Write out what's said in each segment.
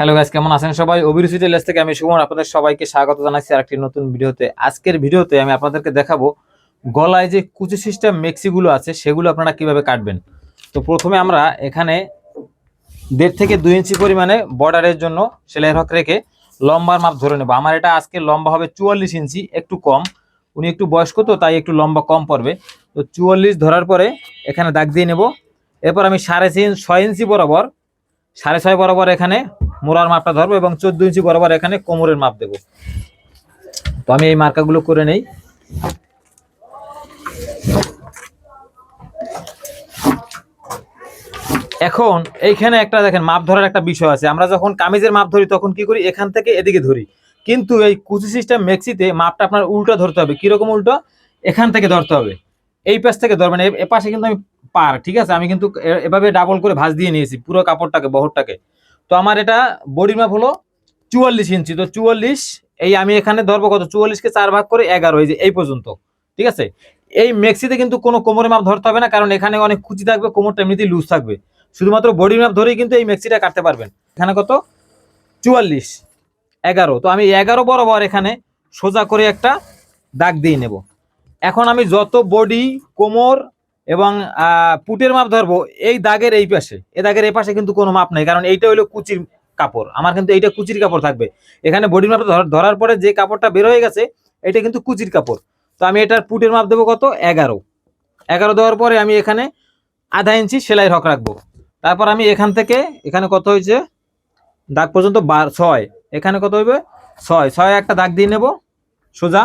Hello guys কেমন আছেন সবাই? অভিরুচি টেলার্স থেকে আমি সুমন, আপনাদের সবাইকে স্বাগত জানাচ্ছি আরেকটি নতুন ভিডিওতে। আজকের ভিডিওতে আমি আপনাদেরকে দেখাবো গলায় যে কুচি সিস্টেম মেক্সিগুলো আছে, সেগুলো আপনারা কীভাবে কাটবেন। তো প্রথমে আমরা এখানে দেড় থেকে দুই ইঞ্চি পরিমাণে বর্ডারের জন্য সেলাই হক রেখে লম্বার মাপ ধরে নেব। আমার এটা আজকে লম্বা হবে চুয়াল্লিশ ইঞ্চি, একটু কম। উনি একটু বয়স্ক তো, তাই একটু লম্বা কম পড়বে। তো চুয়াল্লিশ ধরার পরে এখানে দাগ দিয়ে নেব। এরপর আমি সাড়ে তিন, ছয় ইঞ্চি বরাবর, সাড়ে ছয় বরাবর এখানে মোড়ার মাপটা ধরবো এবং চোদ্দ ইঞ্চি বরাবর এখানে কোমরের মাপ দেবো। তো আমি এই মার্কাগুলো করে নেই। এখন এইখানে একটা দেখেন, মাপ ধরার একটা বিষয় আছে। আমরা যখন কামিজের মাপ ধরি, তখন কি করি? এখান থেকে এদিকে ধরি। কিন্তু এই কুচি সিস্টেম মেক্সিতে মাপটা আপনার উল্টো ধরতে হবে। কীরকম উল্টো? এখান থেকে ধরতে হবে। এই পাশ থেকে ধরবেন। এ পাশে কিন্তু আমি পার, ঠিক আছে? আমি কিন্তু এভাবে ডাবল করে ভাঁজ দিয়ে নিয়েছি, পুরো কাপড়টাকে, বহরটাকে। তো আমার এটা বডির মাপ হলো চুয়াল্লিশ ইঞ্চি। তো চুয়াল্লিশ, এই আমি এখানে ধরবো কত? চুয়াল্লিশকে চার ভাগ করে এগারো, এই যে, এই পর্যন্ত। ঠিক আছে? এই মেক্সিতে কিন্তু কোনো কোমরের মাপ ধরতে হবে না, কারণ এখানে অনেক কুচি থাকবে, কোমরটা এমনিতেই লুজ থাকবে। শুধুমাত্র বডির মাপ ধরেই কিন্তু এই মেক্সিটা কাটতে পারবেন। এখানে কত? চুয়াল্লিশ, এগারো। তো আমি এগারো বরাবর এখানে সোজা করে একটা দাগ দিয়ে নেব। এখন আমি যত বডি কোমর এবং পুটের মাপ ধরবো এই দাগের এই পাশে। এই দাগের এই পাশে কিন্তু কোনো মাপ নেই, কারণ এইটা হলো কুচির কাপড়। আমার কিন্তু এইটা কুচির কাপড় থাকবে। এখানে বডির মাপ ধর- ধরার পরে যে কাপড়টা বের হয়ে গেছে এটা কিন্তু কুচির কাপড়। তো আমি এটার পুটের মাপ দেবো কত? এগারো। এগারো দেওয়ার পরে আমি এখানে আধা ইঞ্চি সেলাই হক রাখব। তারপর আমি এখান থেকে, এখানে কত হয়েছে? দাগ পর্যন্ত বার, ছয়। এখানে কত হইবে? ছয়। ছয় একটা দাগ দিয়ে নেব। সোজা।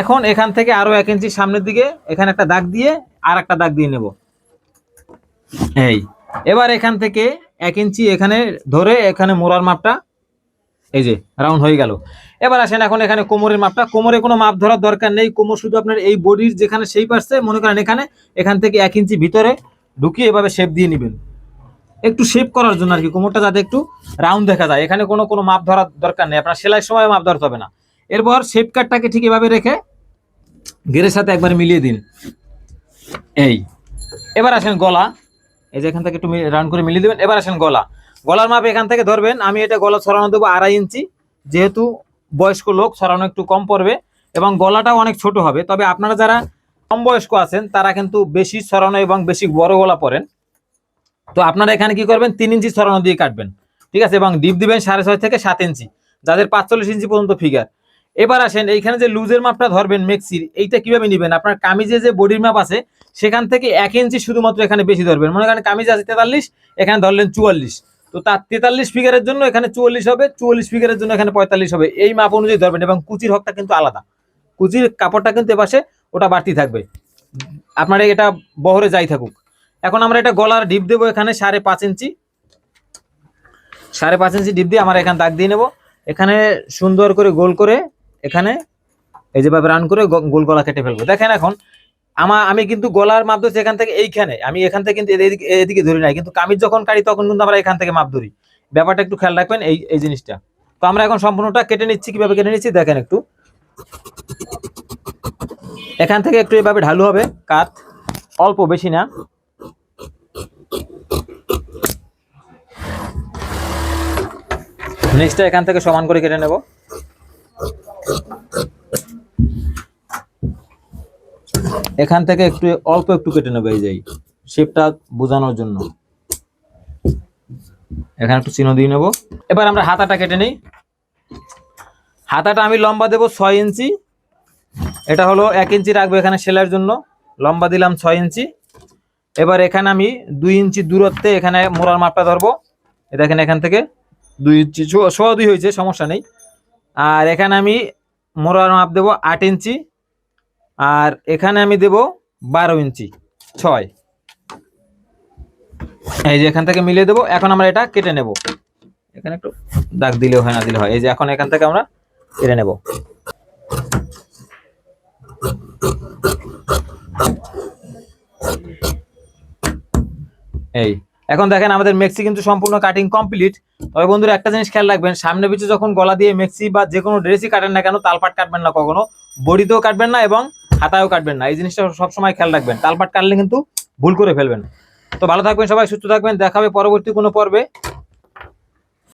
এখন এখান থেকে আরও এক ইঞ্চি সামনের দিকে এখানে একটা দাগ দিয়ে আর একটা দাগ দিয়ে নেব। এই, এবার এখান থেকে এক ইঞ্চি এখানে ধরে এখানে মোড়ার মাপটা, এই যে, রাউন্ড হয়ে গেল। এবার আসেন এখন এখানে কোমরের মাপটা। কোমরে কোনো মাপ ধরার দরকার নেই। কোমর শুধু আপনার এই বডির যেখানে সেই পারছে মনে করেন এখানে, এখান থেকে এক ইঞ্চি ভিতরে ঢুকিয়ে এভাবে শেপ দিয়ে নেবেন। একটু শেপ করার জন্য আর কি কোমরটা যাতে একটু রাউন্ড দেখা যায়। এখানে কোনো কোনো মাপ ধরার দরকার নেই। আপনার সেলাই সময় মাপ ধরতে হবে না। এরপর শেপ কাটটাকে ঠিক এভাবে রেখে ঘেরের সাথে একবার মিলিয়ে দিন। এই। এবার আসেন গলা। এই যে এখান থেকে একটু রাউন্ড করে মিলিয়ে দেবেন। এবার আসেন গলা। গলার মাপ এখান থেকে ধরবেন। আমি এটা গলা ছড়ানো দেবো আড়াই ইঞ্চি। যেহেতু বয়স্ক লোক, ছড়ানো একটু কম পড়বে এবং গলাটাও অনেক ছোট হবে। তবে আপনারা যারা কম বয়স্ক আছেন, তারা কিন্তু বেশি ছড়ানো এবং বেশি বড় গলা পরেন। তো আপনারা এখানে কি করবেন? তিন ইঞ্চি ছড়ানো দিয়ে কাটবেন। ঠিক আছে? এবং ডিপ দিবেন সাড়ে ছয় থেকে সাত ইঞ্চি। যাদের পাঁচচল্লিশ ইঞ্চি পর্যন্ত ফিগার এবার আসেন, এইখানে যে লুজের মাপটা ধরবেন মেক্সির এইটা কীভাবে নেবেন? আপনার কামিজে যে বডির মাপ আছে, সেখান থেকে এক ইঞ্চি শুধুমাত্র এখানে বেশি ধরবেন। মনে করেন কামিজ আছে তেতাল্লিশ, এখানে ধরলেন চুয়াল্লিশ। তো তার তেতাল্লিশ ফিগারের জন্য এখানে চুয়াল্লিশ হবে, চুয়াল্লিশ ফিগারের জন্য এখানে পঁয়তাল্লিশ হবে। এই মাপ অনুযায়ী ধরবেন এবং কুচির হকটা কিন্তু আলাদা। কুচির কাপড়টা কিন্তু এপাশে, ওটা বাড়তি থাকবে। আপনার এটা বহরে যাই থাকুক। এখন আমরা এটা গলার ডিপ দেবো এখানে সাড়ে পাঁচ ইঞ্চি। সাড়ে পাঁচ ইঞ্চি ডিপ দিয়ে আমরা এখানে দাগ দিয়ে নেব। এখানে সুন্দর করে গোল করে এখানে এই যেভাবে রান করে গোল গলা কেটে ফেলব। দেখেন এখন, আমা, আমি কিন্তু গলার মাপ ধরছি এখান থেকে এইখানে। আমি এখান থেকে কিন্তু এদিকে ধরি নাই। কিন্তু কামিজ যখন কাটি, তখন কিন্তু আমরা এখান থেকে মাপ ধরি। ব্যাপারটা একটু খেয়াল রাখবেন এই এই জিনিসটা। তো আমরা এখন সম্পূর্ণটা কেটে নিচ্ছি। কীভাবে কেটে নিচ্ছি? দেখেন একটু। এখান থেকে একটু এভাবে ঢালু হবে। কাত অল্প, বেশি না। নেক্সটটা এখান থেকে সমান করে কেটে নেব। এখান থেকে একটু অল্প একটু কেটে নেব, এই যে শেপটা বোঝানোর জন্য। এখানে একটু চিহ্ন দিয়ে নেব। এবার আমরা হাতাটা কেটে নিই। হাতাটা আমি লম্বা দেবো ছয় ইঞ্চি। এটা হলো এক ইঞ্চি রাখব এখানে সেলাইয়ের জন্য। লম্বা দিলাম ছয় ইঞ্চি। এবার এখানে আমি দুই ইঞ্চি দূরত্বে এখানে মোড়ার মাপটা ধরবো। দেখেন এখান থেকে দুই ইঞ্চি সোয়া দুই হয়েছে, সমস্যা নেই। আর এখানে আমি মোড়ার মাপ দেবো আট ইঞ্চি। আর এখানে আমি দেব বারো ইঞ্চি, ছয়। এই যে এখান থেকে মিলিয়ে দেবো, এখন আমরা এটা কেটে নেব। এখানে একটু দাগ দিলেও হয়, না দিলে হয়। এই যে এখন এখান থেকে আমরা কেটে নেব। এই এখন দেখেন আমাদের মেক্সি কিন্তু সম্পূর্ণ কাটিং কমপ্লিট তবে বন্ধুরা, একটা জিনিস খেয়াল রাখবেন, সামনে পিছু যখন গলা দিয়ে মেক্সি বা যে কোনো ড্রেসই কাটেন না কেন, তালপাট কাটবেন না কখনো, বডিতেও কাটবেন না এবং হাতায়ও কাটবেন না। এই জিনিসটা সবসময় খেয়াল রাখবেন, তালপাট কাটলে কিন্তু ভুল করে ফেলবেন। তো ভালো থাকবেন সবাই, সুস্থ থাকবেন দেখাবে পরবর্তী কোনো পর্বে।